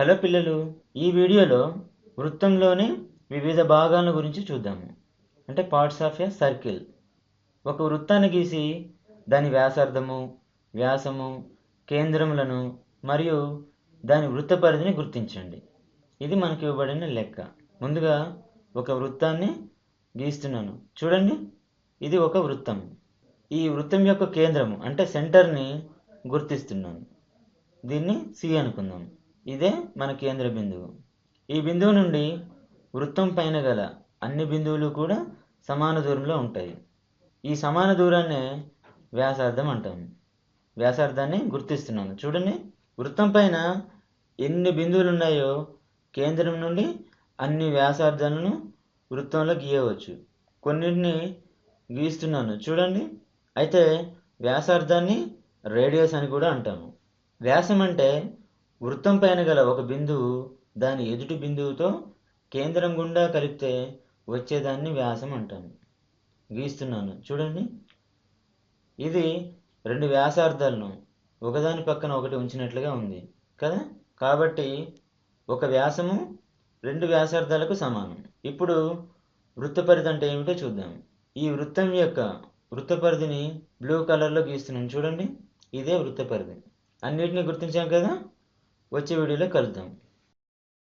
Hello పిల్లలు ఈ వీడియోలో వృత్తంలోని వివిధ భాగాల గురించి చూద్దాము. అంటే పార్ట్స్ ఆఫ్ ఎ సర్కిల్ ఒక వృత్తాన్ని గీసి దాని వ్యాసార్థము వ్యాసము కేంద్రములను మరియు దాని వృత్త పరిధిని గుర్తించండి. ఇది మనకి ఇవ్వబడిన లెక్క. ముందుగా ఒక వృత్తాన్ని గీస్తున్నాను. చూడండి ఇది ఒక వృత్తం. ఈ వృత్తం యొక్క కేంద్రము అంటే సెంటర్ని గుర్తిస్తున్నాను. దీన్ని సి అనుకుందాం. ఇదే మన కేంద్ర బిందువు. ఈ బిందువు నుండి వృత్తం పైన గల అన్ని బిందువులు కూడా సమాన దూరంలో ఉంటాయి. ఈ సమాన దూరాన్నే వ్యాసార్థం అంటాము. వ్యాసార్థాన్ని గుర్తిస్తున్నాను చూడండి వృత్తం పైన ఎన్ని బిందువులు ఉన్నాయో కేంద్రం నుండి అన్ని వ్యాసార్థాలను వృత్తంలో గీయవచ్చు. కొన్నిటిని గీస్తున్నాను. చూడండి అయితే వ్యాసార్థాన్ని రేడియస్ అని కూడా అంటాము. వ్యాసం అంటే వృత్తం పైన గల ఒక బిందువు దాని ఎదుటి బిందువుతో కేంద్రం గుండా కలిపితే వచ్చేదాన్ని వ్యాసం అంటాను. గీస్తున్నాను. చూడండి. ఇది రెండు వ్యాసార్థాలను ఒకదాని పక్కన ఒకటి ఉంచినట్లుగా ఉంది కదా? కాబట్టి ఒక వ్యాసము రెండు వ్యాసార్థాలకు సమానం. ఇప్పుడు వృత్తపరిధి అంటే ఏమిటో చూద్దాం. ఈ వృత్తం యొక్క వృత్త పరిధిని బ్లూ కలర్లో గీస్తున్నాను. చూడండి. ఇదే వృత్తపరిధి అన్నిటిని గుర్తించాం కదా? వచ్చే వీడియోలో కలుద్దాం.